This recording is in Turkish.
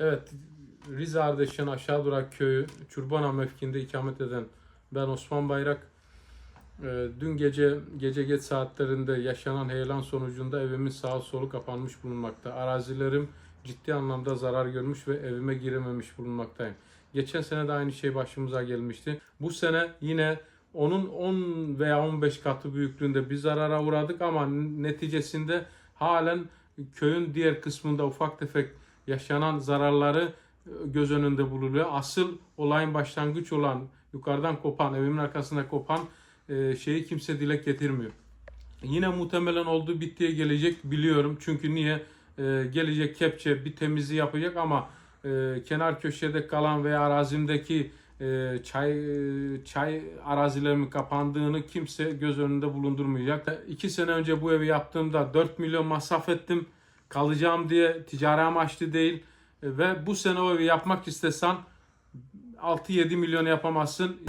Evet, Rize Ardeşen Aşağı Durak Köyü Çurbana mevkiinde ikamet eden ben Osman Bayrak. Ee, Dün gece gece geç saatlerinde yaşanan heyelan sonucunda evimin sağ solu kapanmış bulunmakta. Arazilerim ciddi anlamda zarar görmüş ve evime girememiş bulunmaktayım. Geçen sene de aynı şey başımıza gelmişti. Bu sene yine onun 10 veya 15 katı büyüklüğünde bir zarara uğradık ama neticesinde halen köyün diğer kısmında ufak tefek yaşanan zararları e, göz önünde bulunuyor. Asıl olayın başlangıç olan yukarıdan kopan, evimin arkasında kopan e, şeyi kimse dile getirmiyor. Yine muhtemelen olduğu bittiye gelecek biliyorum. Çünkü niye? E, gelecek kepçe bir temizliği yapacak ama kenar köşede kalan veya arazimdeki çay çay arazilerimin kapandığını kimse göz önünde bulundurmayacak. İki sene önce bu evi yaptığımda 4 milyon masraf ettim. Kalacağım diye ticari amaçlı değil. E, ve bu sene o evi yapmak istesen 6-7 milyon yapamazsın.